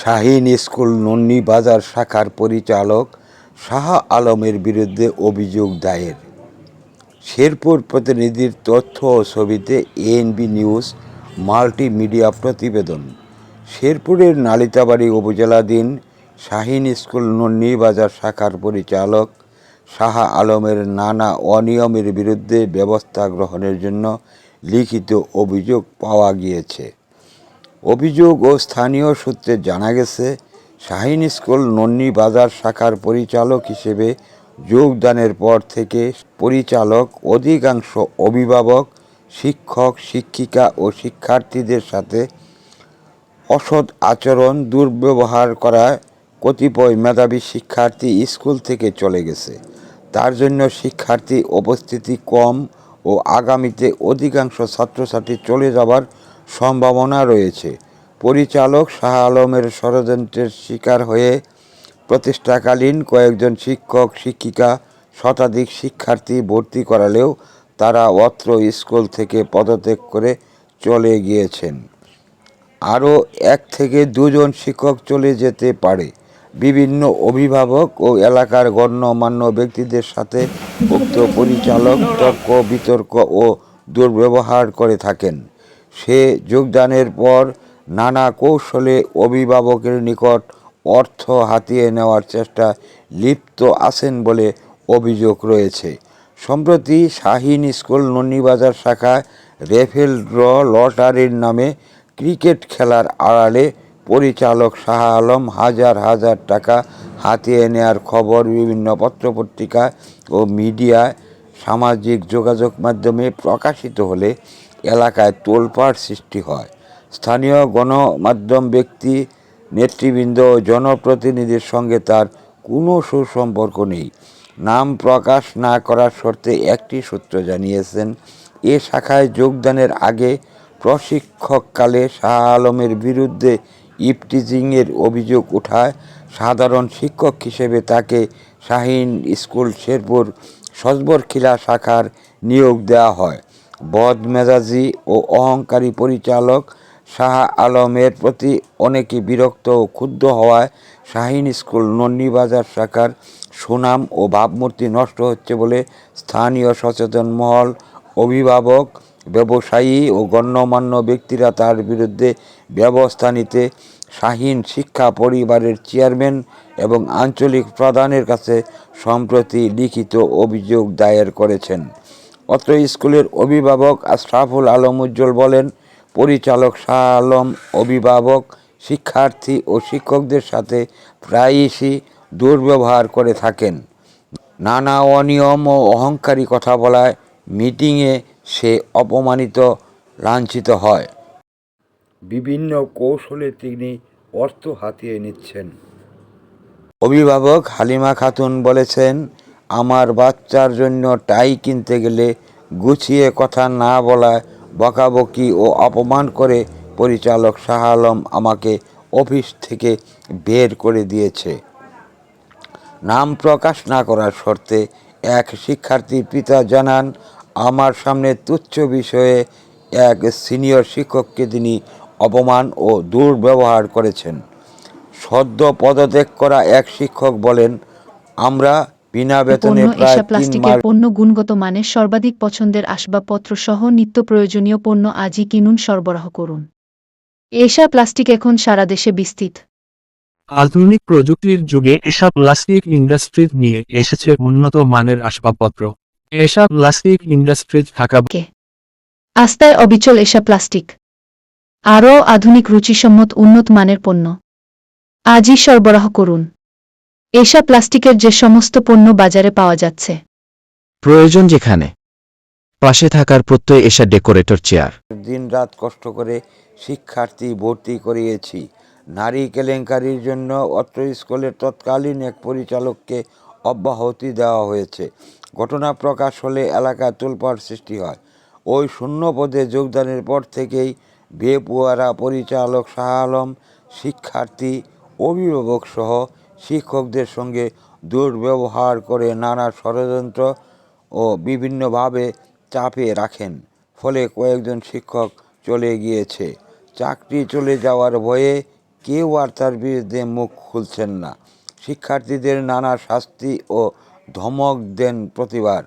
Shaheen school Nonni Bazar শাখার পরিচালক শাহ আলমের বিরুদ্ধে অভিযোগ দায়ের। শেরপুর প্রতিনিধির তথ্য ও ছবিতে এএনবি নিউজ মাল্টিমিডিয়া প্রতিবেদন। শেরপুরের নালিতাবাড়ি উপজেলাধীন শাহীন স্কুল নন্নি বাজার শাখার পরিচালক শাহ আলমের নানা অনিয়মের বিরুদ্ধে ব্যবস্থা গ্রহণের জন্য লিখিত অভিযোগ পাওয়া গিয়েছে। অভিযোগ ও স্থানীয় সূত্রে জানা গেছে, শাহিন স্কুল নন্নি বাজার শাখার পরিচালক হিসেবে যোগদানের পর থেকে পরিচালক, অধিকাংশ অভিভাবক, শিক্ষক, শিক্ষিকা ও শিক্ষার্থীদের সাথে অসৎ আচরণ, দুর্ব্যবহার করায় কতিপয় মেধাবী শিক্ষার্থী স্কুল থেকে চলে গেছে। তার জন্য শিক্ষার্থী উপস্থিতি কম ও আগামীতে অধিকাংশ ছাত্রছাত্রী চলে যাবার সম্ভাবনা রয়েছে। পরিচালক শাহ আলমের ষড়যন্ত্রের শিকার হয়ে প্রতিষ্ঠাকালীন কয়েকজন শিক্ষক, শিক্ষিকা, শতাধিক শিক্ষার্থী ভর্তি করালেও তারা অত্র স্কুল থেকে পদত্যাগ করে চলে গিয়েছেন। আরও এক থেকে দুজন শিক্ষক চলে যেতে পারে। বিভিন্ন অভিভাবক ও এলাকার গণ্যমান্য ব্যক্তিদের সাথে উক্ত পরিচালক তর্ক বিতর্ক ও দুর্ব্যবহার করে থাকেন। সে যোগদানের পর নানা কৌশলে অভিভাবকের নিকট অর্থ হাতিয়ে নেওয়ার চেষ্টা লিপ্ত আছেন বলে অভিযোগ রয়েছে। সম্প্রতি শাহিন স্কুল নন্নিবাজার শাখায় রেফেল ড্র লটারির নামে ক্রিকেট খেলার আড়ালে পরিচালক শাহ আলম হাজার হাজার টাকা হাতিয়ে নেয়ার খবর বিভিন্ন পত্রপত্রিকা ও মিডিয়ায় সামাজিক যোগাযোগ মাধ্যমে প্রকাশিত হলে এলাকায় তোলপাড় সৃষ্টি হয়। স্থানীয় গণমাধ্যম ব্যক্তি, নেতৃবৃন্দ ও জনপ্রতিনিধির সঙ্গে তার কোনো সুসম্পর্ক নেই। নাম প্রকাশ না করার শর্তে একটি সূত্র জানিয়েছেন, এ শাখায় যোগদানের আগে প্রশিক্ষককালে শাহ আলমের বিরুদ্ধে ইপটিজিংয়ের অভিযোগ ওঠায় সাধারণ শিক্ষক হিসেবে তাকে শাহিন স্কুল শেরপুর সজবরখিলা শাখার নিয়োগ দেওয়া হয়। বদমেজাজি ও অহংকারী পরিচালক শাহ আলমের প্রতি অনেকে বিরক্ত ও ক্ষুব্ধ হওয়ায় শাহিন স্কুল নন্নিবাজার শাখার সুনাম ও ভাবমূর্তি নষ্ট হচ্ছে বলে স্থানীয় সচেতন মহল অভিভাবক, ব্যবসায়ী ও গণ্যমান্য ব্যক্তিরা তার বিরুদ্ধে ব্যবস্থা নিতে শাহীন শিক্ষা পরিবারের চেয়ারম্যান এবং আঞ্চলিক প্রধানের কাছে সম্প্রতি লিখিত অভিযোগ দায়ের করেছেন। অত্র স্কুলের অভিভাবক আশরাফুল আলম উজ্জ্বল বলেন পরিচালক শাহ আলম অভিভাবক শিক্ষার্থী ও শিক্ষকদের সাথে প্রায়শই দুর্ব্যবহার করে থাকেন। নানা অনিয়ম ও অহংকারী কথা বলায় মিটিংয়ে সে অপমানিত লাঞ্ছিত হয়। বিভিন্ন কৌশলে তিনি অর্থ হাতিয়ে নিচ্ছেন। অভিভাবক হালিমা খাতুন বলেছেন আমার বাচ্চার জন্য টাই কিনতে গেলে গুছিয়ে কথা না বলায় বকাবকি ও অপমান করে পরিচালক শাহ আলম আমাকে অফিস থেকে বের করে দিয়েছে। নাম প্রকাশ না করার শর্তে এক শিক্ষার্থীর পিতা জানান, আমার সামনে তুচ্ছ বিষয়ে এক সিনিয়র শিক্ষককে তিনি অপমান ও দুর্ব্যবহার করেছেন। সদ্য পদত্যাগ করা এক শিক্ষক বলেন, আমরা বিনা বেতনে প্রায় তিন প্লাস্টিকের মাস পণ্য গুণগত মানের সর্বাধিক পছন্দের আসবাবপত্র সহ নিত্য প্রয়োজনীয় পণ্য আজই কিনুন সরবরাহ করুন। এশা প্লাস্টিক এখন সারা দেশে বিস্তৃত। আধুনিক প্রযুক্তির যুগে এসব প্লাস্টিক ইন্ডাস্ট্রিজ নিয়ে এসেছে উন্নত মানের আসবাবপত্র। এসব প্লাস্টিক ইন্ডাস্ট্রিজ ঢাকা আস্তায় অবিচল এশা প্লাস্টিক। আরও আধুনিক রুচিসম্মত উন্নত মানের পণ্য। আজই সরবরাহ করুন। এশা প্লাস্টিকের যে সমস্ত পণ্য বাজারে পাওয়া যাচ্ছে। প্রয়োজন যেখানে পাশে থাকার প্রত্যয় এসা ডেকোরেটর চেয়ার। দিনরাত কষ্ট করে শিক্ষার্থী ভর্তি করিয়েছি। নারী কেলেঙ্কারির জন্য অত্র স্কুলের তৎকালীন এক পরিচালককে অব্যাহতি দেওয়া হয়েছে। ঘটনা প্রকাশ হলে এলাকায় তোলপাড় সৃষ্টি হয়। ওই শূন্য পদে যোগদানের পর থেকেই বেপুয়ারা পরিচালক শাহ আলম শিক্ষার্থী অভিভাবক সহ শিক্ষকদের সঙ্গে দুর্ব্যবহার করে নানা ষড়যন্ত্র ও বিভিন্নভাবে চাপে রাখেন। ফলে কয়েকজন শিক্ষক চলে গিয়েছে। চাকরি চলে যাওয়ার ভয়ে কেউ আর তার বিরুদ্ধে মুখ খুলছেন না। শিক্ষার্থীদের নানা শাস্তি ও ধমক দেন প্রতিবার।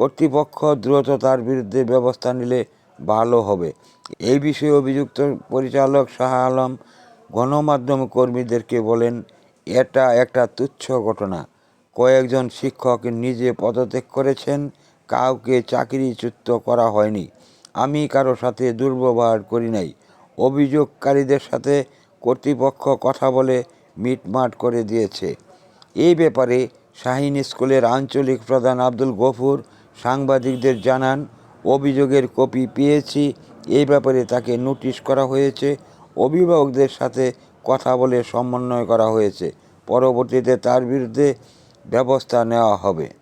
কর্তৃপক্ষ দ্রুত তার বিরুদ্ধে ব্যবস্থা নিলে ভালো হবে। এই বিষয়ে অভিযুক্ত পরিচালক শাহ আলম গণমাধ্যম কর্মীদেরকে বলেন এটা একটা তুচ্ছ ঘটনা। কয়েকজন শিক্ষক নিজে পদত্যাগ করেছেন, কাউকে চাকরিচ্যুত করা হয়নি। আমি কারও সাথে দুর্ব্যবহার করি নাই। অভিযোগকারীদের সাথে কর্তৃপক্ষ কথা বলে মিটমাট করে দিয়েছে। এই ব্যাপারে শাহিন স্কুলের আঞ্চলিক প্রধান আব্দুল গফুর সাংবাদিকদের জানান, অভিযোগের কপি পেয়েছি। এই ব্যাপারে তাকে নোটিশ করা হয়েছে। অভিভাবকদের সাথে কথা বলে সমন্বয় করা হয়েছে। পরবর্তীতে তার বিরুদ্ধে ব্যবস্থা নেওয়া হবে।